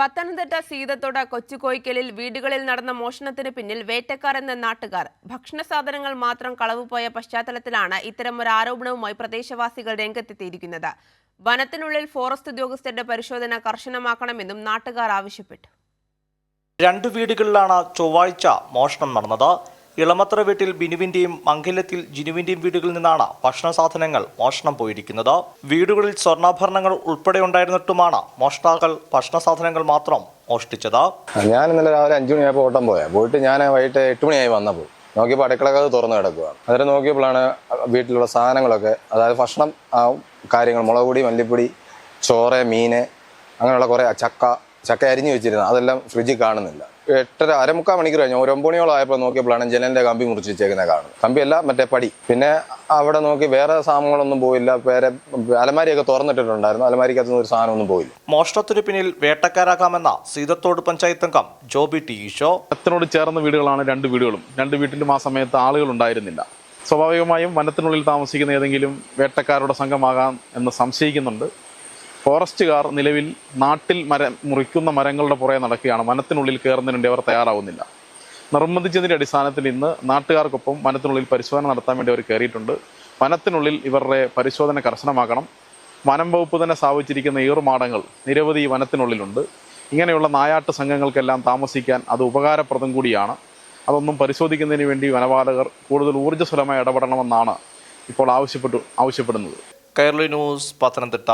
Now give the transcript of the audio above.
പത്തനംതിട്ട സീതത്തോട് കൊച്ചുകോയിക്കലിൽ വീടുകളിൽ നടന്ന മോഷണത്തിന് പിന്നിൽ വേട്ടക്കാർ എന്ന നാട്ടുകാർ. ഭക്ഷണ സാധനങ്ങൾ മാത്രം കളവുപോയ പശ്ചാത്തലത്തിലാണ് ഇത്തരം ഒരു ആരോപണവുമായി പ്രദേശവാസികൾ രംഗത്തെത്തിയിരിക്കുന്നത്. വനത്തിനുള്ളിൽ ഫോറസ്റ്റ് ഉദ്യോഗസ്ഥരുടെ പരിശോധന കർശനമാക്കണമെന്നും നാട്ടുകാർ ആവശ്യപ്പെട്ടു. രണ്ട് വീടുകളിലാണ് ചൊവ്വാഴ്ച മോഷണം നടന്നത്. ഇളമത്ര വീട്ടിൽ ബിനുവിന്റെയും മംഗല്യത്തിൽ ജിനുവിന്റെയും വീടുകളിൽ നിന്നാണ് ഭക്ഷണ സാധനങ്ങൾ മോഷണം പോയിരിക്കുന്നത്. വീടുകളിൽ സ്വർണാഭരണങ്ങൾ ഉൾപ്പെടെ ഉണ്ടായിരുന്നിട്ടുമാണ് മോഷ്ടാക്കൾ ഭക്ഷണ സാധനങ്ങൾ മാത്രം മോഷ്ടിച്ചത്. ഞാൻ ഇന്നലെ രാവിലെ അഞ്ചു മണിയായപ്പോൾ ഓട്ടം പോയാ. പോയിട്ട് ഞാൻ വൈകിട്ട് എട്ട് മണിയായി വന്നപ്പോൾ. നോക്കിയപ്പോൾ അടുക്കളക്കത് തുറന്നു കിടക്കുകയാണ് അന്നേരം നോക്കിയപ്പോഴാണ് വീട്ടിലുള്ള സാധനങ്ങളൊക്കെ അതായത് ഭക്ഷണം കാര്യങ്ങൾ മുളക് പൊടി മല്ലിപ്പൊടി ചോറ് മീന് അങ്ങനെയുള്ള കുറേ ചക്ക ചക്ക അരിഞ്ഞു വെച്ചിരുന്നത്. അതെല്ലാം ഫ്രിഡ്ജിൽ കാണുന്നില്ല. എട്ടര അരമുക്കാൽ മണിക്കൂർ കഴിഞ്ഞു ഒരു ഒമ്പണിയോളം ആയപ്പോൾ നോക്കിയപ്പോഴാണ് ജനലിന്റെ കമ്പി മുറിച്ച് വെച്ചേക്കുന്നത് കാണുന്നത്. കമ്പിയല്ല മറ്റേ പടി. പിന്നെ അവിടെ നോക്കി വേറെ സാധനങ്ങളൊന്നും പോയില്ല. വേറെ അലമാരിയൊക്കെ തുറന്നിട്ടിട്ടുണ്ടായിരുന്നു. അലമാരിക്കകത്തുനിന്ന് ഒരു സാധനമൊന്നും പോയില്ല. മോഷ്ടത്തിന് പിന്നിൽ വേട്ടക്കാരാകാമെന്ന സീതത്തോട് പഞ്ചായത്ത് അംഗം ജോബി ടി ഈശോ. വനത്തിനോട് ചേർന്ന വീടുകളാണ് രണ്ട് വീടുകളും. രണ്ട് വീട്ടിലും ആ സമയത്ത് ആളുകൾ ഉണ്ടായിരുന്നില്ല. സ്വാഭാവികമായും വനത്തിനുള്ളിൽ താമസിക്കുന്ന ഏതെങ്കിലും വേട്ടക്കാരുടെ സംഘമാകാം എന്ന് സംശയിക്കുന്നുണ്ട്. ഫോറസ്റ്റുകാർ നിലവിൽ നാട്ടിൽ മരം മുറിക്കുന്ന മരങ്ങളുടെ പുറകെ നടക്കുകയാണ്. വനത്തിനുള്ളിൽ കയറുന്നതിന് വേണ്ടി അവർ തയ്യാറാവുന്നില്ല. നിർബന്ധിച്ചതിന്റെ അടിസ്ഥാനത്തിൽ ഇന്ന് നാട്ടുകാർക്കൊപ്പം വനത്തിനുള്ളിൽ പരിശോധന നടത്താൻ വേണ്ടി അവർ കയറിയിട്ടുണ്ട്. വനത്തിനുള്ളിൽ ഇവരുടെ പരിശോധന കർശനമാക്കണം വനം വകുപ്പ് തന്നെ സ്ഥാപിച്ചിരിക്കുന്ന ഈറുമാടങ്ങൾ നിരവധി വനത്തിനുള്ളിലുണ്ട്. ഇങ്ങനെയുള്ള നായാട്ട് സംഘങ്ങൾക്കെല്ലാം താമസിക്കാൻ അത് ഉപകാരപ്രദം കൂടിയാണ്. അതൊന്നും പരിശോധിക്കുന്നതിന് വേണ്ടി വനപാലകർ കൂടുതൽ ഊർജസ്വലമായി ഇടപെടണമെന്നാണ് ഇപ്പോൾ ആവശ്യപ്പെട്ടു ആവശ്യപ്പെടുന്നത്. കേരള ന്യൂസ് പത്തനംതിട്ട.